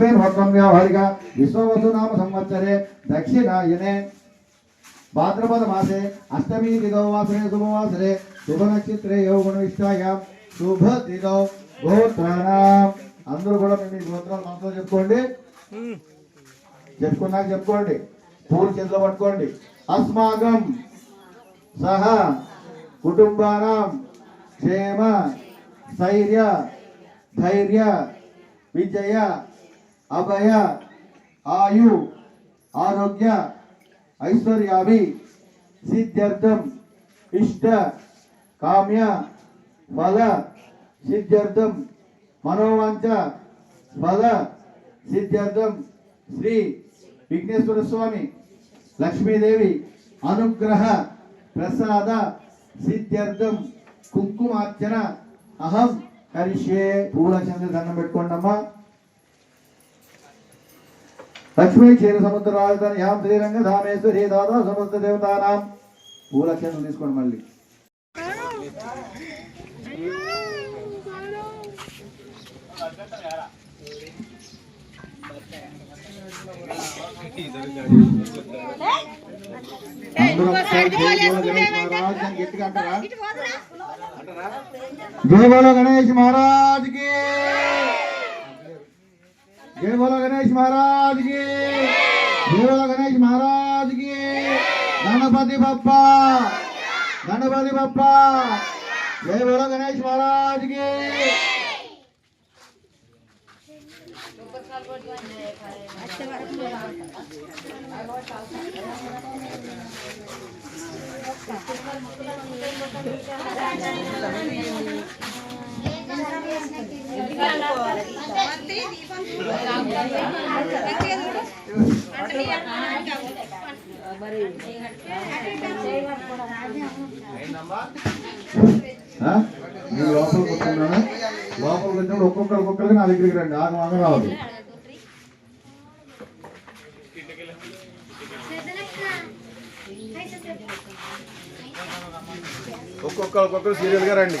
భద్రం వ్యావహారిక విశ్వవసు నామ సంవత్సరే దక్షిణాయనే. భాద్రపద మాసే అష్టమి దిగో వాసరే శుభవాసరే శుభ నక్షత్రే యోగుణ విష్టాయాం శుభ దిగో గోత్రాణం అందరూ కూడా మీ గోత్రాలు మనసులో చెప్పుకోండి. చెప్పుకున్నాక చెప్పుకోండి. పూలు చేతిలో పట్టుకోండి. అస్మాకం సహా కుటుంబానం. క్షేమ స్థైర్య ధైర్య విజయ అభయ ఆయు ఆరోగ్య ఐశ్వర్యాభి సిద్ధ్యర్థం ఇష్ట కామ్య ఫల సిద్ధ్యర్థం మనోవాంఛ ఫల సిద్ధ్యర్థం శ్రీ విఘ్నేశ్వర స్వామి లక్ష్మీదేవి అనుగ్రహ ప్రసాద సిద్ధ్యర్థం కుంకుమార్చన అహం కరిష్యే పూలచంద్ర దండం పెట్టుకోండి అమ్మా లక్ష్మీ క్షీర సముద్ర రాజధాని యాం శ్రీరంగ ధామేశ్వరి దాదా సమస్త దేవతానాం. పూలక్షణం తీసుకోండి మళ్ళీ. అందరూ ఒకసారి జై బోలో గణేష్ మహారాజ్ అని గట్టిగా అంటారా? జై బోలో గణేష్ మహారాజ్కి జై బోలో గణేష్ మహారాజ్కి జై బోలో గణేష్ మహారాజ్కి గణపతి బప్ప గణపతి బప్ప జై బోలో గణేష్ మహారాజ్కి ఆ? మీరు లోపల కూర్చున్నాను. లోపల కూర్చున్నప్పుడు ఒక్కొక్కరు ఒక్కొక్కరికి నా దగ్గరికి రండి. ఆగం ఆగం రావద్దు. ఒక్కొక్కరు ఒక్కొక్కరు సీరియల్గా రండి.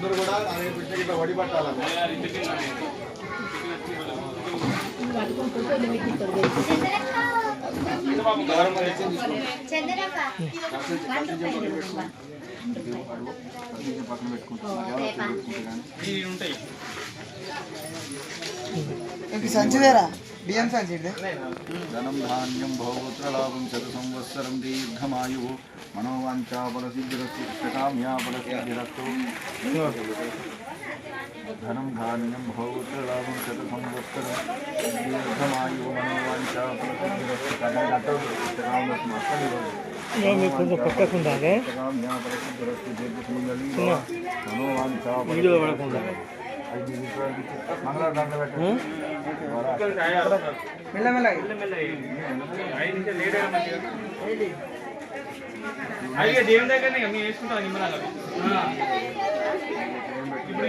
అందరూ కూడా అదే పిచ్చికి ఇట్లా వడి పట్టాలమ్మా. గవర్నమెంట్ పక్కన పెట్టుకుంటున్నాను సంచిదేరా బియ్యం సంచి ధనం ధాన్యం భోగోత్రలాభం శత సంవత్సరం దీర్ఘమాయు మనోవాంఛాఫలసిద్ధిరస్తు ఇష్టకామ్యాఫలసిద్ధిరస్తు ధనం ధాన్యం భోగోత్రలాభం శత సంవత్సరం దీర్ఘమాయు మనోవాంఛాఫలసిద్ధిరస్తు ఇష్టకామ్యస్మ కొంచెం పక్కకు ఉండాలి అయితే దేవుని దగ్గరనే మేము వేసుకుంటాం నిమ్మలాగా ఇప్పుడు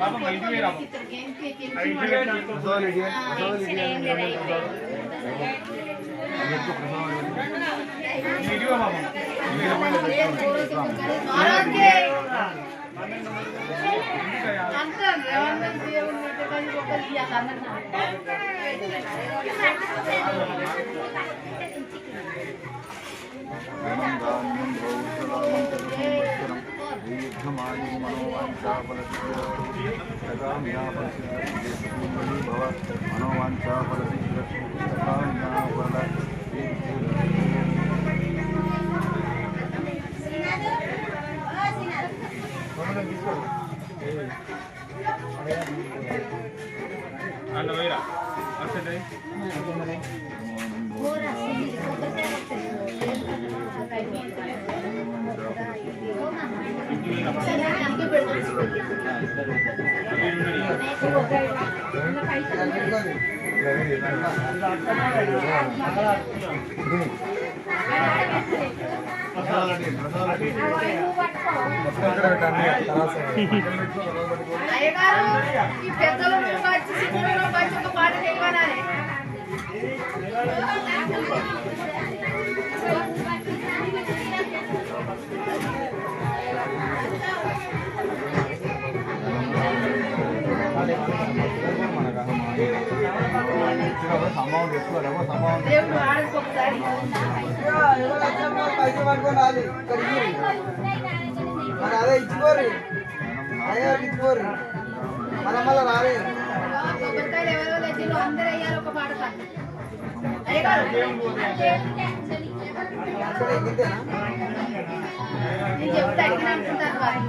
పాపం. ఇంటి. ఆ ఇంటి దగ్గర ఇది ఇవ్వ పాపం. ధనం ధాన్యం భౌత్రలాభం సంవత్సరం దీర్ఘమాయు మనోవాంఛాఫలసిద్ధిరస్తు సకామ్యాఫలసిద్ధిరస్తు భవ పెద్దలు పాట చేయమనాలి దేవుడు ఆడకు ఒకసారి పైసలు పట్టుకొని ఇయ్యి. మరి అదే ఇచ్చిపోరు అయ్యా ఇచ్చిపోరు మళ్ళా మళ్ళా రాలేదు చెప్తే అడిగిన అనుకుంటారు వాళ్ళు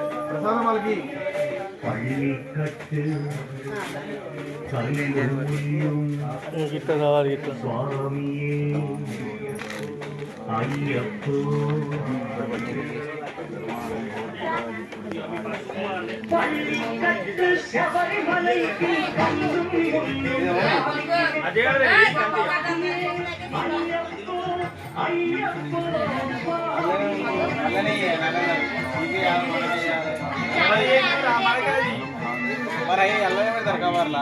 రాదు. ప్రసాదం ఇచ్చేయమ్మా ప్రసాదం వాళ్ళకి ఇట్లా కావాలి ఇట్లా మరి అయ్యి అల్లనే పెడతారు కవర్లా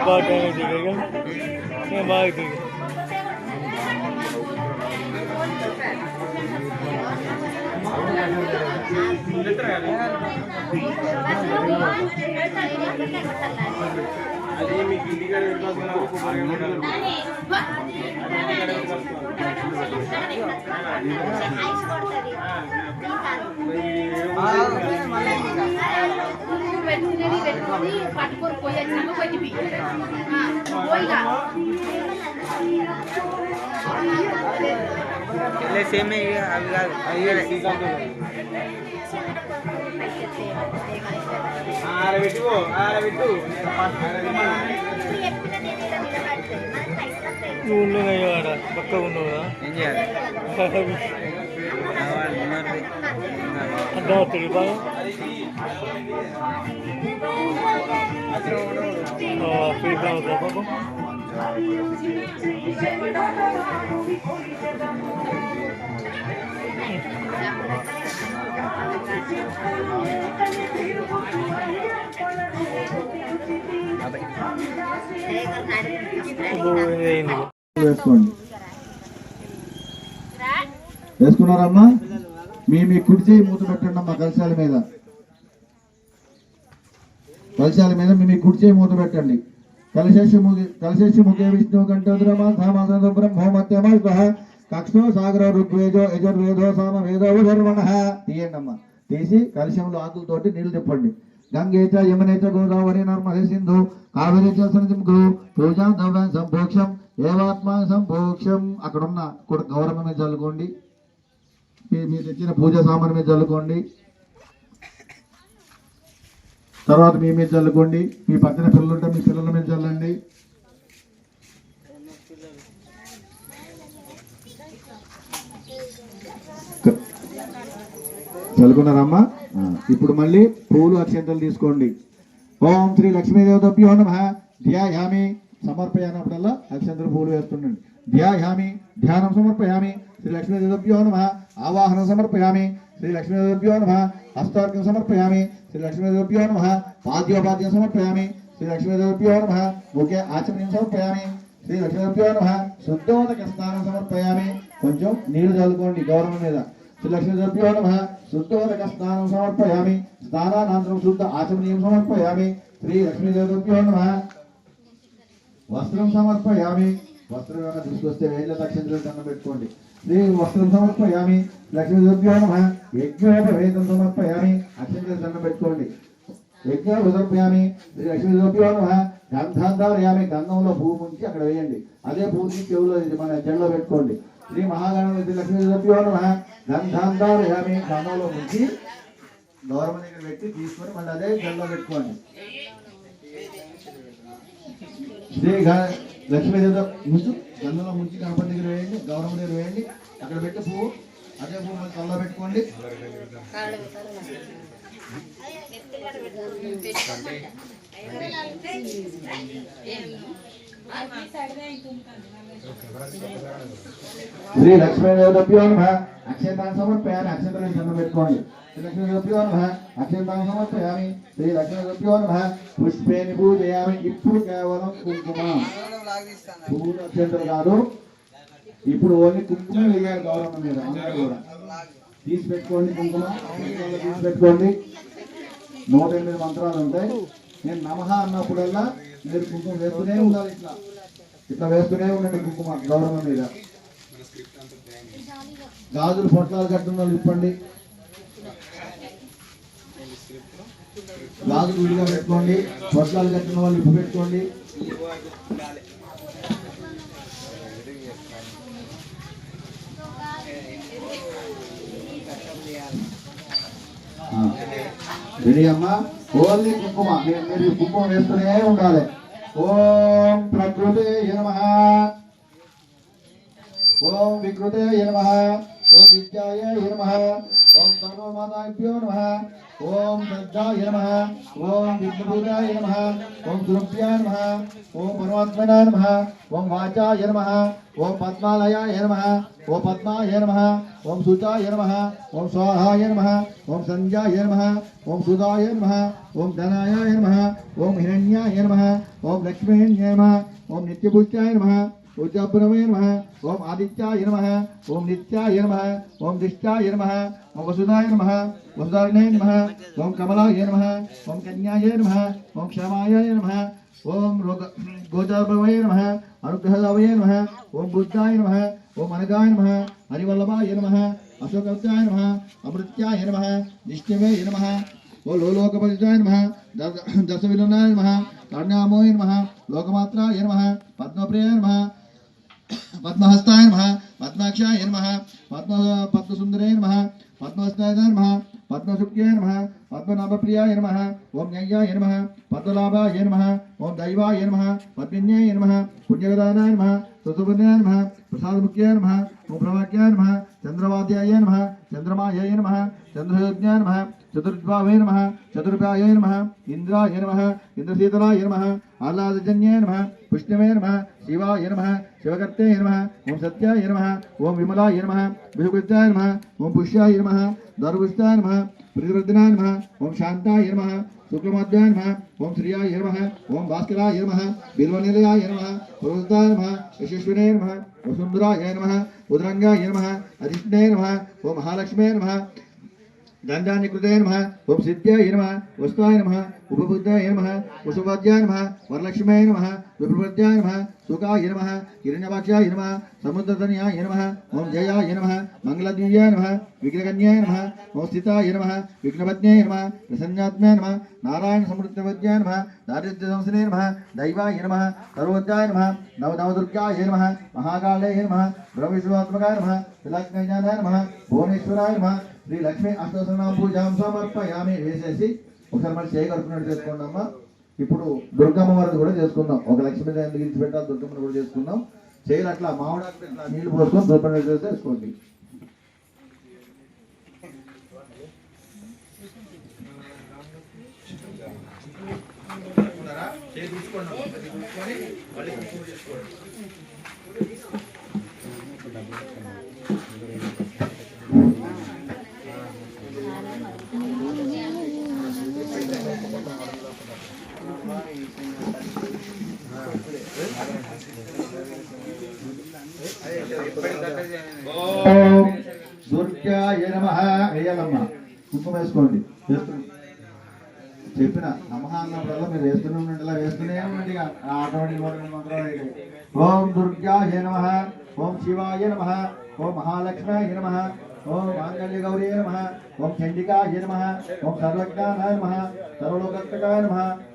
బాగా టైం అయితే నేను బాగా అవుతుంది అది మీకు ఇంటికాడ పెట్టుకోవాల్సిన పెట్టాలి. నువ్వు పెట్టుకునేది పెట్టుకొని పట్టుకొని పోయి వచ్చినాక కొద్ది పోయిగా సేమే అవి కాదు ఆరబెట్టుకో ఆరబెట్టు నువ్వు ఉండేది అయ్యో ఆడ పక్క ఉన్నావు కదా ఏం చేయాలి అర్థమవుతుంది బాగా ఫీల్ అవుతా పాపం ఇప్పుడు అయింది వేసుకోండి. వేసుకున్నారమ్మా? మీ మీ కుడి చేయి మూత పెట్టండి అమ్మా కలశాల మీద. కలశాల మీద మీ మీ కుడి చేయి మూత పెట్టండి. కలశేష ముగి కలశేష ముఖే విష్ణు కంఠోద్రమ సామాసం బ్రహ్మోమత్యమ కక్షో సాగర ఋగ్వేదో యజుర్వేదో సామ వేదో ధర్మణ. తీయండి అమ్మా. తీసి కలశంలో ఆకులతోటి నీళ్ళు తిప్పండి. గంగేత యమునేచ గోదావరి నర్మహే సింధు కావేరి చ సన్నిధింకు పూజా ద్రవ్యం సంభోక్షం ఏవాత్మ సంభోక్షం అక్కడున్న కూడా గౌరవం మీద చల్లుకోండి మీరు తెచ్చిన పూజా సామాన్ మీద చల్లుకోండి తర్వాత మీ మీద చల్లుకోండి మీ పక్కన పిల్లలు ఉంటే మీ పిల్లల మీద చల్లండి చల్లుకున్నారమ్మా ఇప్పుడు మళ్ళీ పూలు అక్షంతలు తీసుకోండి. ఓం శ్రీ లక్ష్మీదేవతభ్యో నమ. ధ్యాయామి సమర్పయానప్పుడల్లా అక్షంతలు పూలు వేస్తుండండి. ధ్యాయామి ధ్యానం సమర్పయామి శ్రీ లక్ష్మీదేవ్యో నమ. ఆవాహనం సమర్పయామి శ్రీ లక్ష్మీదేవ్యో నమ. హస్తార్కం సమర్పయామి శ్రీ లక్ష్మీదేవ్యో నమ. పాద్యోపాద్యం సమర్పయామి శ్రీ లక్ష్మీదేవ్యో నమ. ముఖ్య ఆచమనం సమర్పయామి శ్రీ లక్ష్మీదేవ్యో నమ. శుద్ధోదక స్నానం సమర్పయామి. కొంచెం నీళ్ళు చల్లుకోండి గౌరవం మీద. శ్రీ లక్ష్మీదేవ్యో నమ. శుద్ధోదక స్నానం సమర్పయామి. స్నానానంతరం శుద్ధ ఆచరణీయం సమర్పయామి. శ్రీ లక్ష్మీదేవ్యో నమ. వస్త్రం సమర్పయామి. వస్త్రం ఏమైనా తీసుకొస్తే వేళ్ళ లక్ష్మీదేవి దండం పెట్టుకోండి. శ్రీ వస్త్రం సమర్పయామి. లక్ష్మీదేవతభ్యో నమ. యజ్ఞోపవేదం సమర్పయామి. అక్షంతలు దండం పెట్టుకోండి. యజ్ఞం సమర్పయామి. శ్రీ లక్ష్మీదేవతభ్యో నమ. గంధాంధారయామి గంధంలో పువ్వు ముంచి అక్కడ వేయండి. అదే పువ్వుని చెవులో ఇది మన జల్లో పెట్టుకోండి. శ్రీ మహాగణపతి లక్ష్మీదేవతభ్యో నమ. గంధాంధారయామి గంధంలో ముంచి గౌరవం దగ్గర పెట్టి తీసుకొని మళ్ళీ అదే జల్లో పెట్టుకోండి. శ్రీ గ- లక్ష్మీదేవి ముంచు గంధంలో ముంచి గణపతి దగ్గర వేయండి గౌరవం దగ్గర వేయండి అక్కడ పెట్టి పువ్వు అదే పువ్వు మళ్ళీ కల్లో పెట్టుకోండి. శ్రీ లక్ష్మీదేవతభ్యో నమ. అక్షంతాన్ని సమర్పయామి. అక్షంతలను జన్మ పెట్టుకోండి. శ్రీ లక్ష్మీదేవతభ్యో నమ. అక్షంతాన్ని సమర్పయామి. శ్రీ లక్ష్మీదేవతభ్యో నమ. పుష్పేని పూజయామి. ఇప్పుడు కేవలం కుంకుమ. పువ్వులు అక్షంతలు కాదు. ఇప్పుడు ఓన్లీ కుంకుమ వేయాలి గౌరవం మీద. అందరూ కూడా. తీసి పెట్టుకోండి కుంకుమ. తీసి పెట్టుకోండి. నూట ఎనిమిది మంత్రాలు ఉంటాయి. నేను నమహ అన్నప్పుడల్లా మీరు కుంకుమ వేస్తూనే ఉండాలి ఇట్లా. ఇట్లా వేస్తూనే ఉండండి కుంకుమ గౌరవం మీద. గాజులు పొట్లాలు కట్టున్న వాళ్ళు ఇప్పండి. గాజులు విడిగా పెట్టుకోండి పొట్లాలు కట్టిన వాళ్ళు ఇప్పు పెట్టుకోండి. రెడీ అమ్మా ఓన్లీ కుంకుమ మీరు మీరు కుంకుమ వేస్తూనే ఉండాలి. ఓం ప్రకృతి నమః. ఓం వికృతే నమ. ఓం విద్యాయ నమ. ఓం సర్వమాతాభ్యో నమ ఓం శ్రద్ధాయ నమ ఓం విష్ణుభూతాయ నమ ఓం సురభ్యాయ నమ ఓం పరమాత్మనాయ నమ ఓం వాచాయ నమ ఓం పద్మాలయాయ నమ ఓం పద్మాయ నమ ఓం సుచాయ నమ ఓం స్వాహాయ నమ ఓం సంజాయ నమ ఓం సుధాయ నమ ఓం ధనాయ నమ ఓం హిరణ్యాయ నమ ఓం లక్ష్మీణ్యాయ నమ ఓం నిత్యపుష్టాయ నమ ఉజ్జాపురమే నమ ఓం ఆదిత్యాయ నమ ఓం నిత్యాయ నమ ఓం దిష్టాయ నమ ఓం వసుధాయ నమ వసుధారిణే నమ ఓం కమలాయ నమ ఓం కన్యాయ నమ ఓం క్షమాయ నమ ఓం రోగ గోజాభవే నమ అనుగ్రహదావయ నమ ఓం బుద్ధాయ నమ ఓం అనగాయ నమ హరివల్లభాయ నమ అశోకవత్యాయ నమ అమృత్యాయ నమ నిష్ఠమే నమ ఓ లోలోకపతితాయ నమ దశవిలునాయ నమ కర్ణామోయ నమ లోకమాత్రాయ నమ పద్మప్రియాయ నమ పద్మహస్తాయ నమ పద్మాక్షాయ నమ పద్మ పద్మసుందరాయ నమ పద్మహస్తాయ నమ పద్మసుఖ్యాయ నమ పద్మనాభప్రియాయ నమ ఓం జ్ఞయ్యాయ నమ పద్మలాభాయ నమ ఓం దైవాయ నమ పద్మిన్యాయ నమ పుణ్యగదానాయ నమ సుసుభద్రాయ నమ ప్రసాదముఖ్యాయ నమ ఓం ప్రవాక్యాయ నమ చంద్రవాద్యాయ నమ చంద్రమాయ నమ చంద్రయోజ్ఞాయ నమ చతుర్ద్వావే నమ చతుర్భ్యాయ నమ ఇంద్రాయ నమ ఇంద్రశీతలాయ నమ ఆహ్లాదజన్యాయ నమ పుష్ణమే నమ శివాయ నమ శివకర్తే నమ ఓం సత్యాయ నమ ఓం విమలాయ నమ విషుకృత్యాయ నమ ఓం పుష్యాయ నమ దర్భుష్టాయ నమ ప్రతివర్ధనాయ నమ ఓం శాంతాయ నమ శుక్లమధ్యాయ నమ ఓం శ్రియాయ నమ ఓం భాస్కరాయ నమ బిల్వనిలయాయ నమ పురుషాయ నమ యశస్వినే నమ వసుంధరాయ నమ ఉదరంగాయ నమ అధిష్ణే నమ ఓం మహాలక్ష్మే నమ దండాన్ని కృతే నమ ఓం సిద్ధ్యాయ నమ వస్తాయ నమ ఉపబుద్ధాయ నమ వసువాద్యాయ నమ వరలక్ష్మ్యాయ నమ విప్రవద్యాయ నమ సుఖాయ నమ హిరణ్యవాక్యాయ నమ సముద్రధన్యాయ నమ ఓం జయాయ నమ మంగళద్విజాయ నమ విఘ్నకన్యాయ నమ ఓం స్థితాయ నమ విఘ్నపత్న్యాయ నమ ప్రసన్నాత్మాయ నమ నారాయణ సమృద్ధవద్యాయ నమ దారిద్ర్య సంసనే నమ దైవాయ నమ సర్వోద్యాయ నమ నవ నవదుర్గాయ నమ మహాకాళయ నమ బ్రహ్మవిష్ణువాత్మకాయ శ్రీ లక్ష్మి అష్టసనామ పూజాం సమర్పయామి వేసేసి ఒకసారి మళ్ళీ చేయగలుగుతున్నట్టు చేసుకోండి అమ్మ. ఇప్పుడు దుర్గమ్మ వారిని కూడా చేసుకుందాం. ఒక లక్ష్మీ దగ్గర పెట్టాలి దుర్గమ్మని కూడా చేసుకుందాం. చేయాలి అట్లా మామిడాకు ఇట్లా నీళ్ళు పోసుకొని దుర్గమ్మ చేసుకోండి మళ్ళీ ఓం దుర్గాయ నమ. వేయాలమ్మ. కుంకుమ వేసుకోండి. వేసుకోండి చెప్పిన నమః అన్నప్పుడల్లా మీరు వేస్తూనే ఉండండి. ఇలా వేస్తూనే ఉండండి ఇక. ఆటోమేటిక్ మంత్రాలు ఓం దుర్గాయ నమ. ఓం శివాయ నమ. ఓం మహాలక్ష్మాయ నమ. ओम मांगल्य गौरी नम ओम चंडिकाय नम ओम सर्वज्ञानाय नम सर्वलोकत्काय नम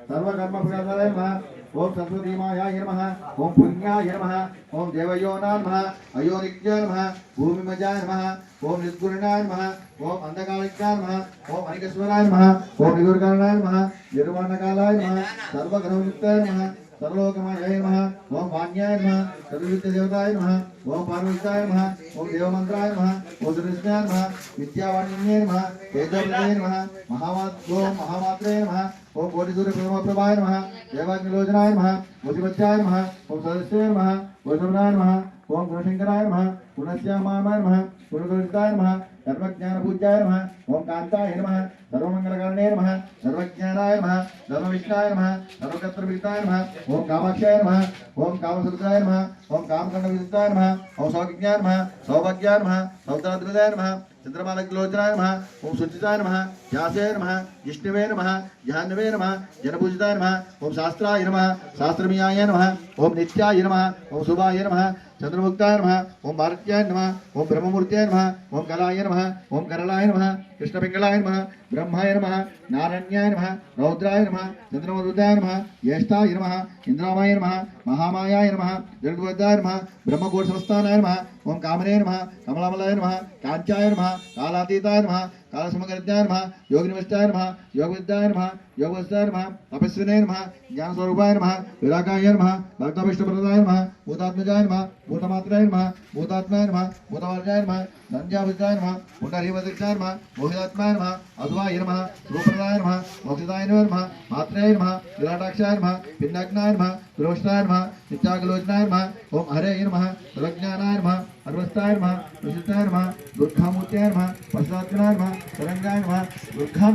सर्वकर्म प्रदाय नम ओम सरस्वती मायाय नम ओम पुण्याय नम ओम देवयोना नम अयोनिक्य नम भूमिमजाय नम ओम निर्गुणाय नम ओम अंधकालिकाय नम ओम अनिकेश्वराय नम ओम निदुर्गणाय नम निर्वाणकालाय नम सर्वग्रहयुक्ताय नम सर्वलोकमाय नमः। ओम वाण्याय नमः। सर्वविद्य देवताय नमः। ओम पार्वताय नमः। ओम देवमंत्राय नमः। ओम सुरेश्वराय नमः। विद्यावाणिन्ये नमः। वेदप्रदाय नमः। महामात ओम महामात्रे नमः। ओम बोधिसूर्य परमप्रभाय नमः। देवाग्निलोचनाय नमः। मुजिवत्याय नमः। ओम सदस्याय नमः। ओम सर्वनाय नमः। ओम गुणशंकराय नमः। गुणस्यामाय नमः। गुणगोविंदाय नमः। सर्वज्ञानपूज्याय नमः ॐ कान्ताय नमः सर्वमङ्गलकारणे नमः सर्वज्ञानाय नमः सर्वविष्णाय नमः सर्वकर्तृवृत्ताय नमः ॐ कामाक्षाय नमः ॐ कामसुहृदाय नमः ॐ कामकण्डविदिताय नमः ॐ सौभाग्याय नमः सौभाग्याय नमः सौदाद्रदाय नमः चंद्रमालकलोचनाय नमः ओम सुचिताय नमः ध्यासे नमः जिष्णवे नमः ध्यानवे नमः जनपूजिताय नमः ओम शास्त्राय नमः शास्त्रमीयाय नमः ओम नित्याय नमः ओम शुभाय नमः चंद्रमुक्ताय नमः ओम भारत्याय नमः ओम ब्रह्ममूर्त्याय नमः ओम कलाय नमः నమ. ఓం కరళాయ నమ. కృష్ణపింగళాయ నమ బ్రహ్మాయ నమ నారణ్యాయ నమ రౌద్రాయ నమ చంద్రమరుదాయ నమ జ్యేష్ఠాయ నమ ఇంద్రామాయ నమ మహామాయాయ నమ జగద్వద్దాయ నమ బ్రహ్మకోటి సంస్థానాయ నమ ఓం కామనే నమ కమలామలాయ నమ కాంచాయ నమ కాలాతీతాయ నమ కాలసమగర్జాయ నమ యోగినివష్టాయ నమ యోగవిద్యాయ నమ యోగవస్తాయ నమ తపస్వినే నమ జ్ఞానస్వరూపాయ నమ విరాగాయ నమ భక్తవిష్ణుప్రదాయ నమ భూతాత్మజాయ నమ భూతమాత్రాయ నమ భూతాత్మాయ నమ భూతవర్జాయ నమ నంద్యాభుజాయ నమ పుండరీవదక్షాయ నమ మోహితాత్మాయ నమ అధువాయ నమ రూపదాయ నమ మోక్షదాయ నమ మాత్రాయ నమ విరాటాక్షాయ నమ పిండాగ్నాయ నమ దురోష్టాయ నమ నిత్యాగలోచనాయ నమ ఓం హరే నమ సర్వజ్ఞానాయ నమ అర్వస్థాయ నమ ప్రసిద్ధాయ నమ దుర్గామూర్త్యాయ నమ పశురాత్మనాయ నమ తరంగాయ నమ దుర్గా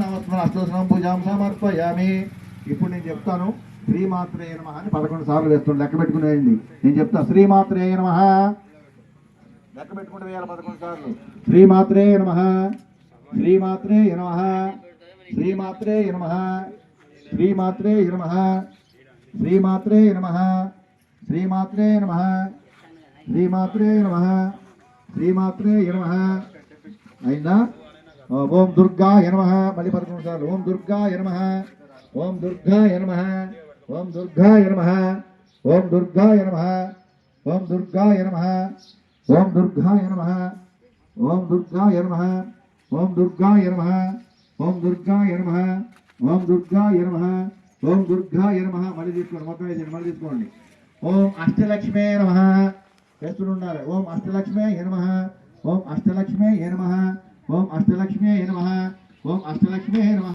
అష్టోత్సవం పూజాం సమర్పయామి. ఇప్పుడు నేను చెప్తాను శ్రీమాత్రే నమ అని పదకొండు సార్లు వేస్తుంది లెక్క పెట్టుకునేయండి నేను చెప్తా శ్రీమాత్రే నమ. లెక్క పెట్టుకుంటే వేయాలి పదకొండు సార్లు. శ్రీమాత్రే నమ. శ్రీమాత్రే నమ. శ్రీమాత్రే నమ. శ్రీమాత్రే నమ. శ్రీమాత్రే నమ. శ్రీమాత్రే నమ. శ్రీమాత్రే నమ. శ్రీమాత్రే నమ. అయిందా? ఓం దుర్గా నమ. మళ్ళీ పదకొండు సార్లు. ఓం దుర్గా నమ. ఓం దుర్గా నమ. ఓం దుర్గా నమ. ఓం దుర్గా నమ. ఓం దుర్గా నమ. ఓం దుర్గా నమ. ఓం దుర్గా నమ. ఓం దుర్గాయ నమ. ఓం దుర్గాయ నమ. ఓం దుర్గాయ నమ. ఓం దుర్గాయ నమ. మళ్ళీ తీసుకోండి. మొత్తం వేసేయండి. మళ్ళీ తీసుకోండి. ఓం అష్టలక్ష్మే నమ. వేస్తూనే ఉండాలి. ఓం అష్టలక్ష్మే నమ. ఓం అష్టలక్ష్మే నమ. ఓం అష్టలక్ష్మే నమ. ఓం అష్టలక్ష్మే నమ.